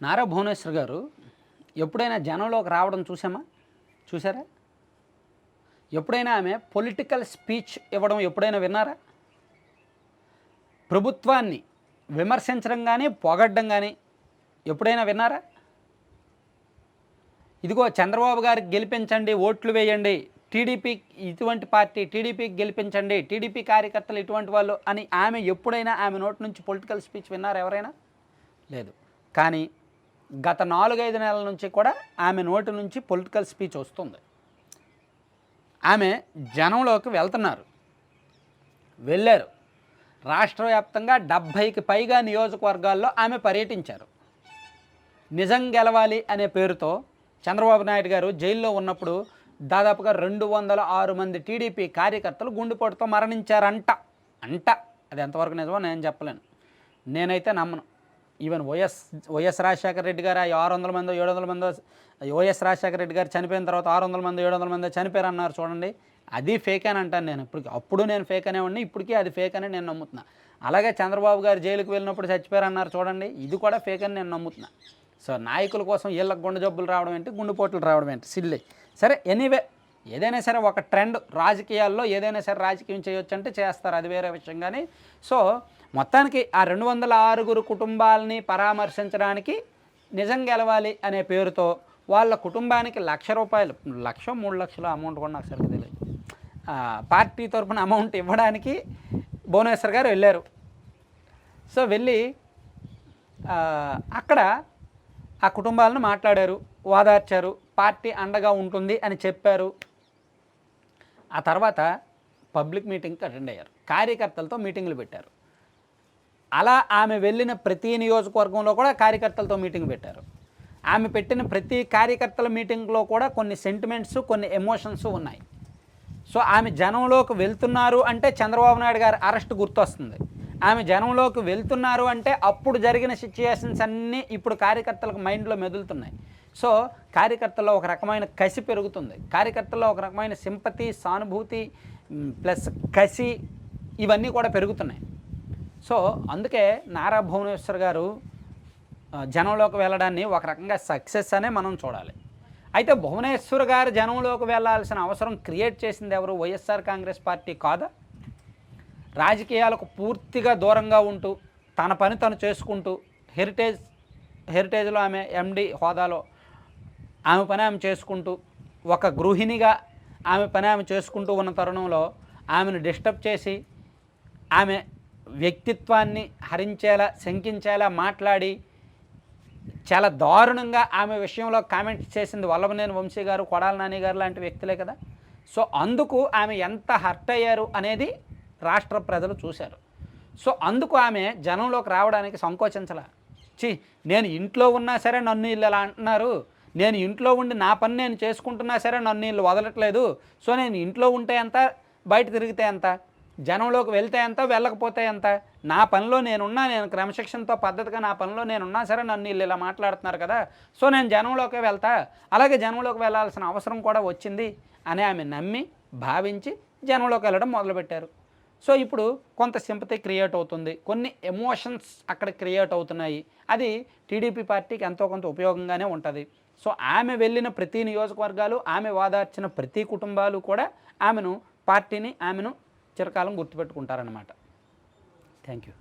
నారా భువనేశ్వర్ గారు ఎప్పుడైనా జనంలోకి రావడం చూసామా చూసారా ఎప్పుడైనా ఆమె పొలిటికల్ స్పీచ్ ఇవ్వడం ఎప్పుడైనా విన్నారా? ప్రభుత్వాన్ని విమర్శించడం కానీ పొగడ్డం కానీ ఎప్పుడైనా విన్నారా? ఇదిగో చంద్రబాబు గారికి గెలిపించండి ఓట్లు వేయండి టీడీపీ ఇటువంటి పార్టీ టీడీపీకి గెలిపించండి టీడీపీ కార్యకర్తలు ఇటువంటి వాళ్ళు అని ఆమె ఎప్పుడైనా ఆమె నోటి నుంచి పొలిటికల్ స్పీచ్ విన్నారా ఎవరైనా? లేదు. కానీ గత నాలుగైదు నెలల నుంచి కూడా ఆమె నోటి నుంచి పొలిటికల్ స్పీచ్ వస్తుంది. ఆమె జనంలోకి వెళ్తున్నారు. వెళ్ళారు. రాష్ట్ర వ్యాప్తంగా డెబ్భైకి పైగా నియోజకవర్గాల్లో ఆమె పర్యటించారు. నిజం గెలవాలి అనే పేరుతో చంద్రబాబు నాయుడు గారు జైల్లో ఉన్నప్పుడు దాదాపుగా రెండు వందల ఆరు మంది టీడీపీ కార్యకర్తలు గుండెపోటుతో మరణించారంట. అంట. అది ఎంతవరకు నిజమో నేను చెప్పలేను. నేనైతే నమ్మను. Even YS YS Rajasekhara Reddy garu ఆరు వందల మందో ఏడు వందల మందో వైఎస్ రాజశేఖర రెడ్డి గారు చనిపోయిన తర్వాత ఆరు వందల మంది ఏడు వందల మంది చనిపోయారు అన్నారు చూడండి. అది ఫేక్ అని అంటాను నేను. ఇప్పుడు అప్పుడు నేను ఫేక్ అనేవాడిని ఇప్పటికీ అది ఫేక్ అని నేను నమ్ముతున్నా. అలాగే చంద్రబాబు గారు జైలుకు వెళ్ళినప్పుడు చచ్చిపోయారు అన్నారు చూడండి. ఇది కూడా ఫేక్ అని నేను నమ్ముతున్నా. సో నాయకుల కోసం వీళ్ళకి గుండె జబ్బులు రావడం ఏంటి? గుండెపోట్లు రావడం ఏంటి? సిల్లే. సరే ఎనీవే ఏదైనా సరే ఒక ట్రెండ్ రాజకీయాల్లో ఏదైనా సరే రాజకీయం చేయొచ్చు అంటే చేస్తారు అది వేరే విషయం కానీ. సో మొత్తానికి ఆ రెండు వందల ఆరుగురు కుటుంబాలని పరామర్శించడానికి నిజం గెలవాలి అనే పేరుతో వాళ్ళ కుటుంబానికి లక్ష రూపాయలు లక్ష మూడు లక్షల అమౌంట్ కూడా నాకు సరిగ్గా తెలియదు పార్టీ తరఫున అమౌంట్ ఇవ్వడానికి భువనేశ్వర్ గారు వెళ్ళారు. సో వెళ్ళి అక్కడ ఆ కుటుంబాలను మాట్లాడారు ఓదార్చారు పార్టీ అండగా ఉంటుంది అని చెప్పారు. ఆ తర్వాత పబ్లిక్ మీటింగ్కి అటెండ్ అయ్యారు. కార్యకర్తలతో మీటింగ్లు పెట్టారు. అలా ఆమె వెళ్ళిన ప్రతి నియోజకవర్గంలో కూడా కార్యకర్తలతో మీటింగ్ పెట్టారు. ఆమె పెట్టిన ప్రతి కార్యకర్తల మీటింగ్లో కూడా కొన్ని సెంటిమెంట్స్ కొన్ని ఎమోషన్స్ ఉన్నాయి. సో ఆమె జనంలోకి వెళ్తున్నారు అంటే చంద్రబాబు నాయుడు గారి అరెస్ట్ గుర్తొస్తుంది. ఆమె జనంలోకి వెళ్తున్నారు అంటే అప్పుడు జరిగిన సిచ్యుయేషన్స్ అన్నీ ఇప్పుడు కార్యకర్తలకు మైండ్లో మెదులుతున్నాయి. సో కార్యకర్తల్లో ఒక రకమైన కసి పెరుగుతుంది. కార్యకర్తల్లో ఒక రకమైన సింపతి సానుభూతి ప్లస్ కసి ఇవన్నీ కూడా పెరుగుతున్నాయి. సో అందుకే నారా భువనేశ్వర్ గారు జనంలోకి వెళ్ళడాన్ని ఒక రకంగా సక్సెస్ అనే మనం చూడాలి. అయితే భువనేశ్వర్ గారు జనంలోకి వెళ్ళాల్సిన అవసరం క్రియేట్ చేసింది ఎవరు? వైఎస్ఆర్ కాంగ్రెస్ పార్టీ కాదా? రాజకీయాలకు పూర్తిగా దూరంగా ఉంటూ తన పని తను చేసుకుంటూ హెరిటేజ్ హెరిటేజ్లో ఆమె ఎండి హోదాలో ఆమె పని ఆమె చేసుకుంటూ ఒక గృహిణిగా ఆమె పని ఆమె చేసుకుంటూ ఉన్న తరుణంలో ఆమెను డిస్టర్బ్ చేసి ఆమె వ్యక్తిత్వాన్ని హరించేలా శంకించేలా మాట్లాడి చాలా దారుణంగా ఆమె విషయంలో కామెంట్స్ చేసింది వల్లభనేని వంశీ గారు కొడాల నాని గారు లాంటి వ్యక్తులే కదా. సో అందుకు ఆమె ఎంత హర్ట్ అయ్యారు అనేది రాష్ట్ర ప్రజలు చూశారు. సో అందుకు ఆమె జనంలోకి రావడానికి సంకోచించలా. చి నేను ఇంట్లో ఉన్నా సరే నన్ను వీళ్ళు ఇలా అంటున్నారు? నేను ఇంట్లో ఉండి నా పని నేను చేసుకుంటున్నా సరే నన్ను వీళ్ళు వదలట్లేదు. సో నేను ఇంట్లో ఉంటే ఎంత? బయట తిరిగితే ఎంత? జనంలోకి వెళ్తే ఎంత? వెళ్ళకపోతే ఎంత? నా పనిలో నేనున్నా నేను క్రమశిక్షణతో పద్ధతిగా నా పనిలో నేనున్నా సరే నన్ను వీళ్ళు ఇలా మాట్లాడుతున్నారు కదా. సో నేను జనంలోకి వెళ్తా. అలాగే జనంలోకి వెళ్ళాల్సిన అవసరం కూడా వచ్చింది అని ఆమె నమ్మి భావించి జనంలోకి వెళ్ళడం మొదలుపెట్టారు. సో ఇప్పుడు కొంత సింపతి క్రియేట్ అవుతుంది. కొన్ని ఎమోషన్స్ అక్కడ క్రియేట్ అవుతున్నాయి. అది టీడీపీ పార్టీకి ఎంతో కొంత ఉపయోగంగానే ఉంటుంది. సో ఆమె వెళ్ళిన ప్రతి నియోజకవర్గాలు ఆమె వాదార్చిన ప్రతి కుటుంబాలు కూడా ఆమెను పార్టీని ఆమెను చిరకాలం గుర్తుపెట్టుకుంటారన్నమాట. Thank you